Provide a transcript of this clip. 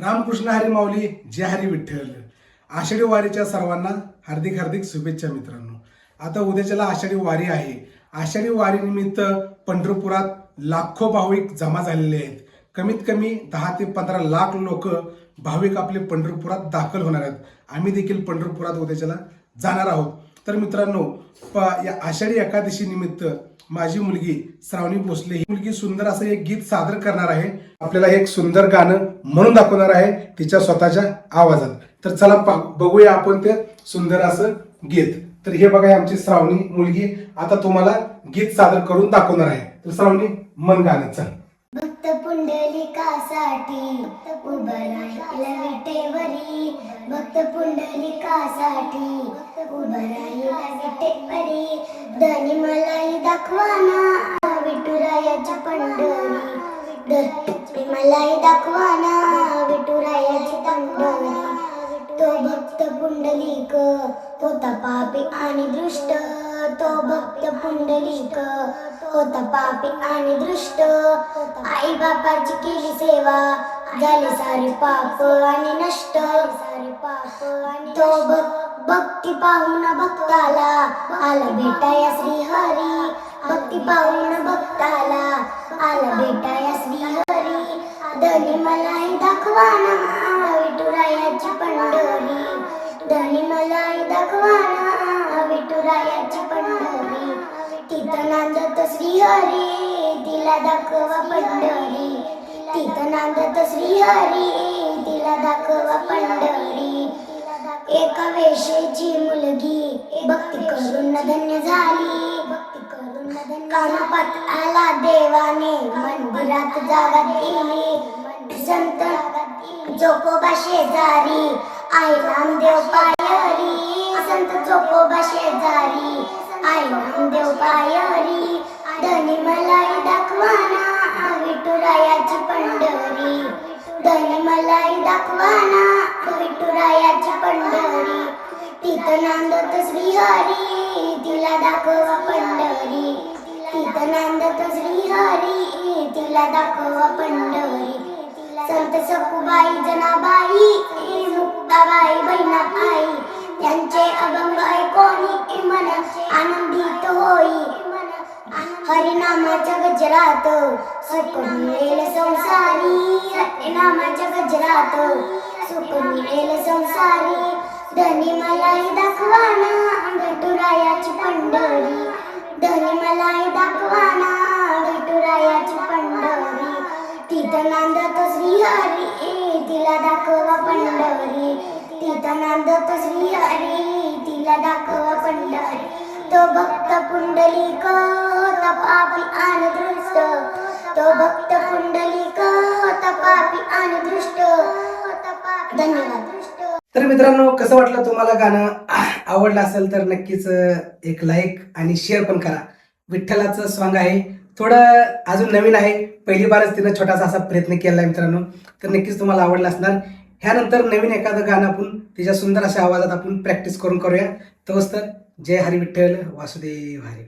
रामकृष्ण हरी माऊली जय हरी विठ्ठल. आषाढी वारीच्या सर्वांना हार्दिक हार्दिक शुभेच्छा मित्रांनो. आता उद्याच्याला आषाढी वारी आहे. आषाढी वारीनिमित्त पंढरपुरात लाखो भाविक जमा झालेले आहेत. कमीत कमी दहा ते पंधरा लाख लोक भाविक आपले पंढरपुरात दाखल होणार आहेत. आम्ही देखील पंढरपुरात उद्याच्याला जाणार आहोत. तर मित्रांनो या आषाढी एकादशी निमित्त माझी मुलगी श्रावणी भोसले ही मुलगी सुंदर असं एक गीत सादर करणार आहे. आपल्याला एक सुंदर गाणं म्हणून दाखवणार आहे तिच्या स्वतःच्या आवाजात. तर चला पा- बघूया आपण ते सुंदर असं गीत. तर हे बघा आमची श्रावणी मुलगी आता तुम्हाला गीत सादर करून दाखवणार आहे. तर श्रावणी मन गाणं चल. पुंडलिकासाठी उभं राहिला विटेवरी. भक्त पुंडलिकासाठी उभं राहिला विटेवरी. धनी मलाही दाखवाना विठुरायाची पंढरी. धनी मलाही दाखवाना विठुरायाची पंढरी. तो भक्त पुंडलिक होता पापी आणि दृष्ट. तो भक्त पुंडलिक होता पापी आणि दृष्ट. आई बापाची केली सेवा झाले सारे पाप आणि नष्ट. सारे पाप आणि तो भक्ती पाहून भक्ताला आला भेटाया श्री हरी भक्ती पाहून भक्ताला आला भेटाया श्री हरी धनी मलाही दाखवाना विठुरायाची पंढरी. धनी मलाही दाखवाना श्रीहरी तिला दाखवा पंढरी. तिथं नांदत श्रीहरी तिला दाखवा पंढरी. एका वेशेची मुलगी भक्ती करून धन्य झाली. कानपात आला देवाने मंदिरात जागा दिली. संत चोकोबा शेजारी आई नामदेव पायरी. संत चोकोबा शेजारी आई नामदेव पायरी. धनी मलाई दाखवाना विठुरायाची पंढरी. धनी मलाई दाखवाना विठुरायाची पंढरी. तिथं नांदत श्रीहरी तिला दाखवा पंढरी. तिथं नांदत श्रीहरी तिला दाखवा पंढरी. संत सखुबाई जनाबाई मुक्ताबाई बहिणाबाई त्यांचे अभंग ऐकोनी मन आनंदित होई. हरिनामाच्या गजरात सुख मिळेल संसारी. हरिनामाच्या गजरात सुख मिळेल संसारी. धनी मलाही दाखवाना विठुरायाची पंढरी. धनी मलाही दाखवाना विठुरायाची पंढरी. तिथं नांदत श्रीहरी तिला दाखवा पंढरी. तिथं नांदत श्रीहरी तिला दाखवा तो भक्त पुंडलिक होता पापी आणि दृष्ट तो भक्त पुंडलिक होता पापी आणि दृष्ट धन्यवाद. तर मित्रांनो कसं वाटलं तुम्हाला गाणं? आवडलं असेल तर नक्कीच एक लाईक आणि शेअर पण करा. विठ्ठलाचं सॉन्ग आहे. थोडं अजून नवीन आहे. पहिली बारच तिनं छोटासा असा प्रयत्न केला आहे मित्रांनो. तर नक्कीच तुम्हाला आवडलं असणार. ह्यानंतर नवीन एखादं गाणं आपण तिच्या सुंदर अशा आवाजात आपण प्रॅक्टिस करून करूया. तोच तर जय हरी विठ्ठल वासुदेव हरी.